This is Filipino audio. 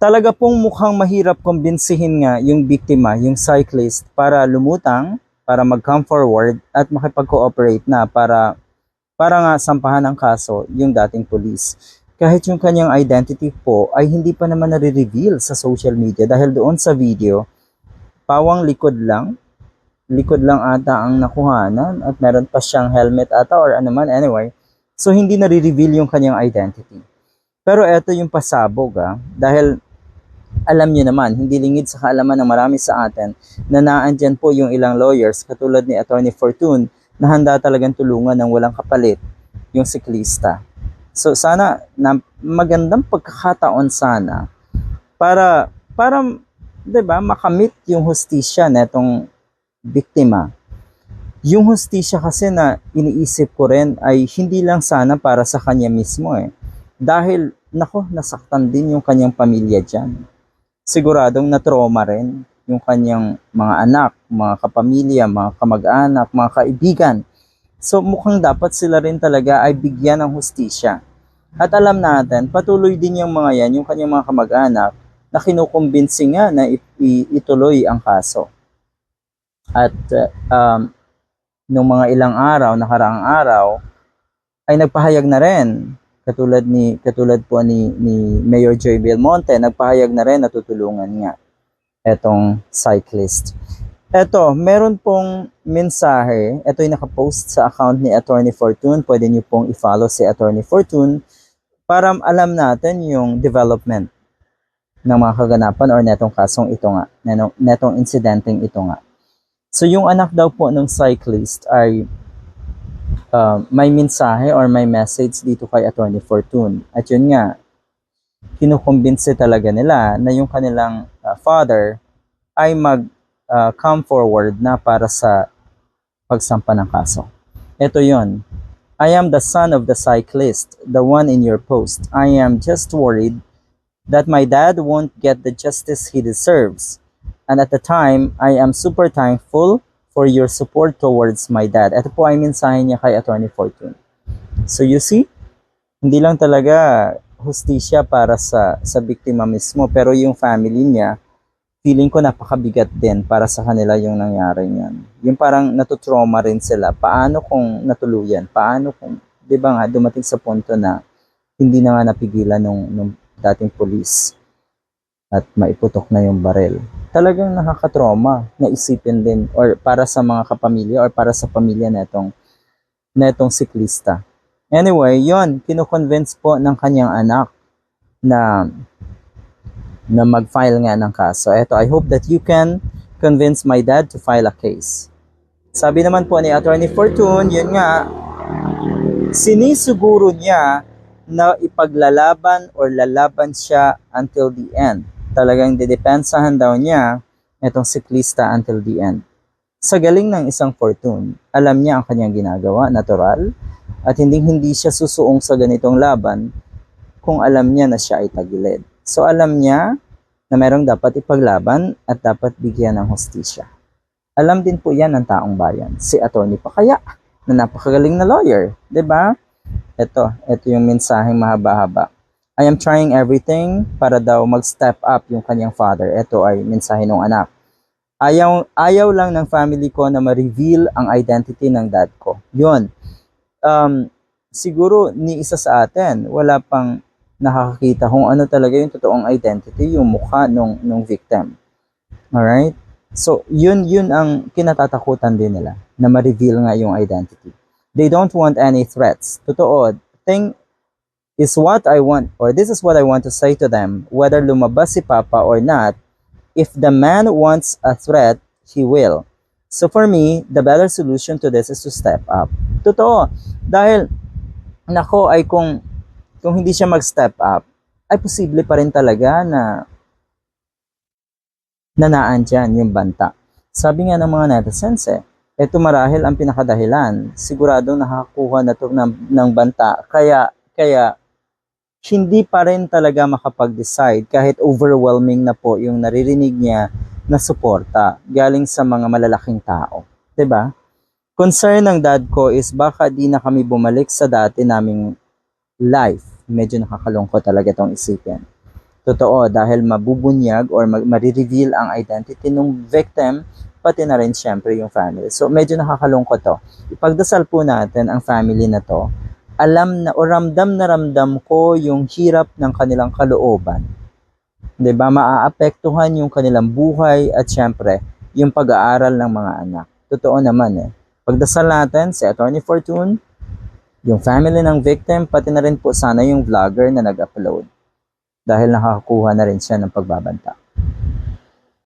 talaga pong mukhang mahirap kumbinsihin nga yung biktima, yung cyclist, para lumutang, para mag-come forward at makipag-cooperate na para para nga sampahan ng kaso yung dating police. Kahit yung kanyang identity po ay hindi pa naman nare-reveal sa social media dahil doon sa video, pawang likod lang, likod lang ata ang nakuhanan at meron pa siyang helmet ata or ano man anyway. So hindi nare-reveal yung kanyang identity. Pero eto yung pasabog ah, dahil alam niyo naman, hindi lingid sa kaalaman ng marami sa atin na naandyan po yung ilang lawyers katulad ni Attorney Fortune na handa talagang tulungan ng walang kapalit yung siklista. So sana na magandang pagkakataon sana para para 'di ba makamit yung hustisya netong biktima. Yung hustisya kasi na iniisip ko rin ay hindi lang sana para sa kanya mismo eh. Dahil nako nasaktan din yung kanyang pamilya diyan siguradong na-trauma rin yung kanyang mga anak, mga kapamilya, mga kamag-anak, mga kaibigan. So mukhang dapat sila rin talaga ay bigyan ng hustisya. At alam natin, patuloy din yung mga yan, yung kanyang mga kamag-anak, na kinukumbinsi nga na ituloy ang kaso. At uh, um, nung mga ilang araw, nakaraang araw, ay nagpahayag na rin katulad ni katulad po ni ni Mayor Joy Belmonte nagpahayag na rin na tutulungan nga etong cyclist. Eto, meron pong mensahe. Ito yung nakapost sa account ni Attorney Fortune. Pwede niyo pong i-follow si Attorney Fortune para alam natin yung development ng mga kaganapan or netong kasong ito nga, netong, netong insidenteng ito nga. So yung anak daw po ng cyclist ay uh, may mensahe or may message dito kay Attorney Fortune. At yun nga, kinukumbinse talaga nila na yung kanilang uh, father ay mag uh, come forward na para sa pagsampa ng kaso. Ito yon. I am the son of the cyclist, the one in your post. I am just worried that my dad won't get the justice he deserves. And at the time, I am super thankful for your support towards my dad. Ito po ay mensahe niya kay Attorney Fortune. So you see, hindi lang talaga hustisya para sa sa biktima mismo, pero yung family niya, feeling ko napakabigat din para sa kanila yung nangyari niyan. Yung parang natutrauma rin sila. Paano kung natuluyan? Paano kung, di ba nga, dumating sa punto na hindi na nga napigilan nung, nung dating police at maiputok na yung barel talagang nakakatrauma na isipin din or para sa mga kapamilya or para sa pamilya netong netong siklista. Anyway, yon kinukonvince po ng kanyang anak na na mag-file nga ng kaso. Ito, I hope that you can convince my dad to file a case. Sabi naman po ni Attorney Fortune, yun nga, sinisuguro niya na ipaglalaban or lalaban siya until the end talagang didepensahan daw niya itong siklista until the end. Sa galing ng isang fortune, alam niya ang kanyang ginagawa, natural, at hindi hindi siya susuong sa ganitong laban kung alam niya na siya ay tagilid. So alam niya na merong dapat ipaglaban at dapat bigyan ng hostisya. Alam din po yan ng taong bayan, si Attorney Pakaya, na napakagaling na lawyer, 'di ba? Ito, ito yung mensaheng mahaba-haba. I am trying everything para daw mag-step up yung kanyang father. Ito ay mensahe ng anak. Ayaw, ayaw lang ng family ko na ma-reveal ang identity ng dad ko. Yun. Um, siguro ni isa sa atin, wala pang nakakakita kung ano talaga yung totoong identity, yung mukha nung, nung victim. Alright? So, yun, yun ang kinatatakutan din nila, na ma-reveal nga yung identity. They don't want any threats. Totoo, thing, is what I want, or this is what I want to say to them, whether lumabas si Papa or not, if the man wants a threat, he will. So for me, the better solution to this is to step up. Totoo. Dahil, nako ay kung, kung hindi siya mag-step up, ay posible pa rin talaga na nanaan dyan yung banta. Sabi nga ng mga netizens eh, ito marahil ang pinakadahilan. Siguradong nakakuha na to ng, ng banta. Kaya, kaya hindi pa rin talaga makapag-decide kahit overwhelming na po yung naririnig niya na suporta galing sa mga malalaking tao. ba? Diba? Concern ng dad ko is baka di na kami bumalik sa dati naming life. Medyo nakakalungkot talaga itong isipin. Totoo, dahil mabubunyag or marireveal ang identity ng victim, pati na rin syempre yung family. So medyo nakakalungkot to. Ipagdasal po natin ang family na to. Alam na o ramdam na ramdam ko yung hirap ng kanilang kalooban. 'Di ba? Maaapektuhan yung kanilang buhay at syempre yung pag-aaral ng mga anak. Totoo naman eh. Pagdasal natin si Attorney Fortune, yung family ng victim, pati na rin po sana yung vlogger na nag-upload dahil nakakakuha na rin siya ng pagbabanta.